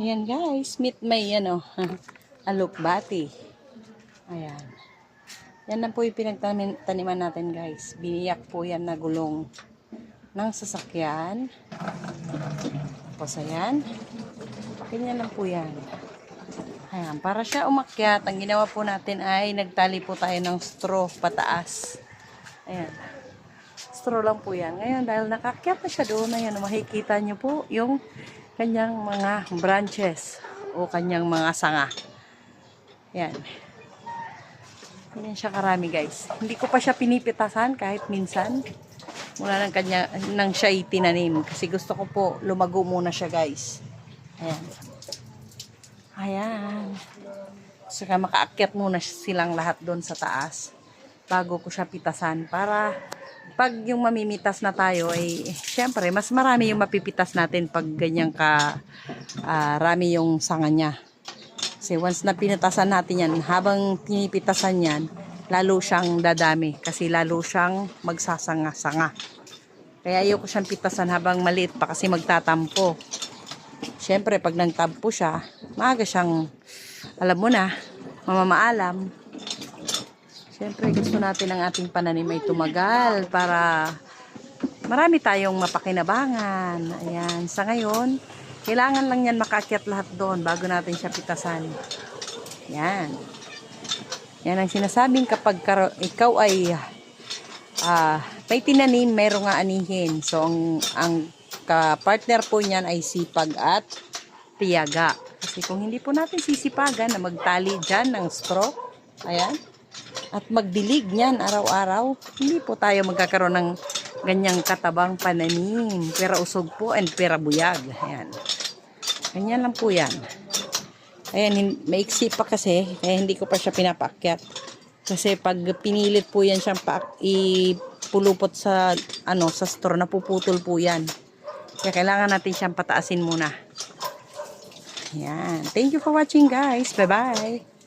Ayan guys, meet may ano, alukbati. Ayan. Yan lang po yung pinagtaniman natin guys. Biniyak po yan na gulong ng sasakyan. Tapos ayan. Ganyan lang po yan. Ayan, para siya umakyat, ang ginawa po natin ay nagtali po tayo ng straw pataas. Ayan. Straw lang po yan. Ngayon, dahil nakakyat na siya doon, ayan, makikita niyo po yung kanyang mga branches o kanyang mga sanga. Ayan. Ganyan siya karami guys. Hindi ko pa siya pinipitasan kahit minsan. Mula ng kanya, nang siya itinanim. Kasi gusto ko po lumago muna siya guys. Ayan. Ayan. Saka makaakyat muna silang lahat doon sa taas bago ko siya pitasan para pag yung mamimitas na tayo ay syempre mas marami yung mapipitas natin pag ganyan ka ah, rami yung sanga niya. Kasi once na pinitasan natin yan, habang pinipitasan yan, lalo siyang dadami kasi lalo siyang magsasanga-sanga. Kaya ayoko siyang pitasan habang maliit pa kasi magtatampo. Siyempre, pag nagtampo siya, maaga siyang, alam mo na, mamamaalam. Siyempre, gusto natin ang ating pananim ay tumagal para marami tayong mapakinabangan. Ayan. Sa ngayon, kailangan lang yan makakyat lahat doon bago natin siya pitasan. Yan. Yan ang sinasabing kapag ikaw ay ah may tinanim, mayroong nga anihin. So, ang, ang ka-partner po niyan ay sipag at tiyaga. Kasi kung hindi po natin sisipagan na magtali dyan ng straw, ayan, at magdilig niyan araw-araw, hindi po tayo magkakaroon ng ganyang katabang pananim. Pera usog po and pera buyag. Ayan. Ganyan lang po yan. Ayan, maiksi pa kasi, kaya hindi ko pa siya pinapaakyat. Kasi pag pinilit po yan siyang pa ipulupot sa ano sa store napuputol po yan. Kaya kailangan natin siyang pataasin muna. Yan. Thank you for watching guys. Bye-bye.